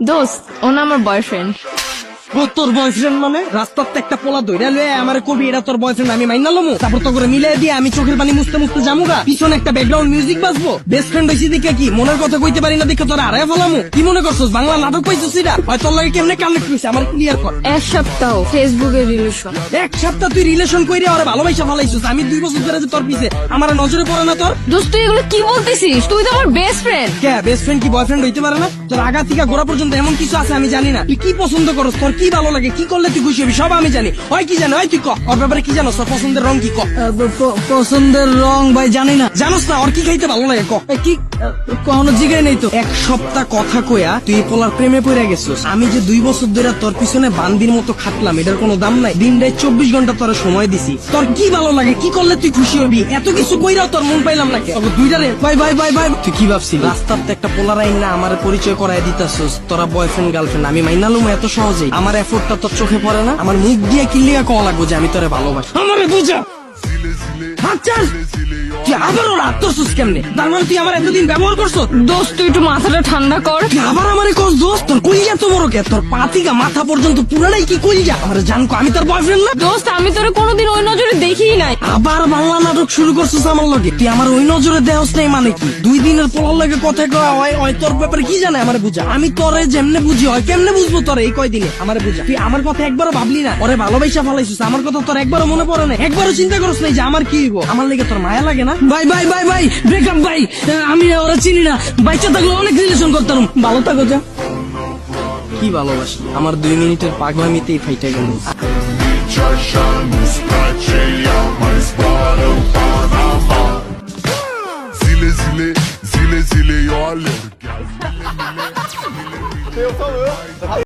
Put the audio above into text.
দোস্ত ও না আমার বয়ফ্রেন্ড ও তোর বয়ফ্রেন্ড মানে? রাস্তার একটা পোলা দইরা লয়ে আমার কবি এটা তোর বয়ফ্রেন্ড আমি মাইনা লমু। তারপর তো করে মিলাই দিয়ে আমি চোখের পানি মুছতে মুছতে যামুগা। পিছনে একটা ব্যাকগ্রাউন্ড মিউজিক বাজবো। বেস্ট ফ্রেন্ড হইছি দেখে কি? মনের কথা কইতে পারি না দেখে তোর আড়াই ফেলামু। কি মনে করছস? বাংলা নাটক পাইছিস এটা? হয় তোর লাগে কেমনে কানেক্ট হইছে? আমার ক্লিয়ার কর। এক সপ্তাহ ফেসবুকে রিলেশন এক সপ্তাহ তুই রিলেশন কইরে আর ভালোবাসা ফেলাইছিস। আমি দুই বছর ধরে যে তোর পিছে আমার নজরে পড়ে না তোর? দোস্ত তুই এগুলো কি বলতেছিস? তুই তো আমার বেস্ট ফ্রেন্ড কে? বেস্ট ফ্রেন্ড কি বয়ফ্রেন্ড হইতে পারে না? তোর আগা থেকে গোড়া পর্যন্ত এমন কিছু আছে আমি জানি না। তুই কি পছন্দ করস? তোর কি ভালো লাগে? কি করলে তুই খুশি হবি? সব আমি জানি। হয় কি জানি? হয় তুই ক। ওর ব্যাপারে কি জানো? পছন্দের রং কি? ক। পছন্দের রং ভাই জানি না। জানোস না? ওর কি খাইতে ভালো লাগে? ক। কি নেই তো। এক সপ্তাহ কথা কয়া তুই পোলার প্রেমে পড়ে গেছিস। আমি যে দুই বছর ধরে তোর পিছনে বান্দির মতো খাটলাম, এটার কোনো দাম নাই। দিনটায় চব্বিশ ঘণ্টা তোর সময় দিছি। তোর কি ভালো লাগে? কি করলে তুই খুশি হবি? এত কিছু কইরাও তোর মন পাইলাম দুইটা রে। ভাই ভাই ভাই ভাই। তুই কি রাস্তার তো একটা পোলার আইন না আমার পরিচয় করাই দিতাছস। তোরা বয়ফ্রেন্ড গার্লফ্রেন্ড আমি মাইনালুম এত সহজেই। আমার এফোর্টটা তোর চোখে পড়ে না? আমার মুখ দিয়ে কিলিয়া কওয়া লাগবো যে আমি তোরে ভালোবাসি। আমারে বুঝা। তুই কেমনে? তার মানে তুই আমার এতদিন ব্যবহার করছ? দোস্ত তুই একটু মাথাটা ঠান্ডা কর। আবার আমারে কস দোস্ত? তোর কইয়া তো কে তোর পাতিকা মাথা পর্যন্ত পুরাটাই কি কইয়া আমার জানকো আমি তোর বয়ফ্রেন্ড না? দোস্ত আমি তোরে কোনোদিন ওই নজরে দেখিই নাই। আবার বাংলা নাটক শুরু করছিস আমার লগে? তুই আমার ওই নজরে দেহস নাই মানে কি? দুই দিনের পোলার লগে কথা কয়া হয় হয় তোর ব্যাপারে কি জানে আমার বুঝা? আমি তোরে যেমনে বুঝি হয় কেমনে বুঝব তোরে এই কয়দিনে আমার বুঝা? তুই আমার কথা একবারও ভাবলি না? ওরে ভালোবাসা ফেলাইছিস আমার কথা তোর একবারও মনে পড়ে না একবারও চিন্তা করছ নাই যে আমার কি হইব? আমার লেগে তোর মায়া লাগে না? ভাই ভাই ভাই ভাই ব্রেকআপ ভাই। আমি ওরা চিনি না। বাইচা থাকলে অনেক রিলেশন করতাম। ভালো থাকো যা। কি ভালোবাসি? আমার দুই মিনিটের পাগলামিতেই ফাইটে গেল। Zile, zile, zile, zile, eu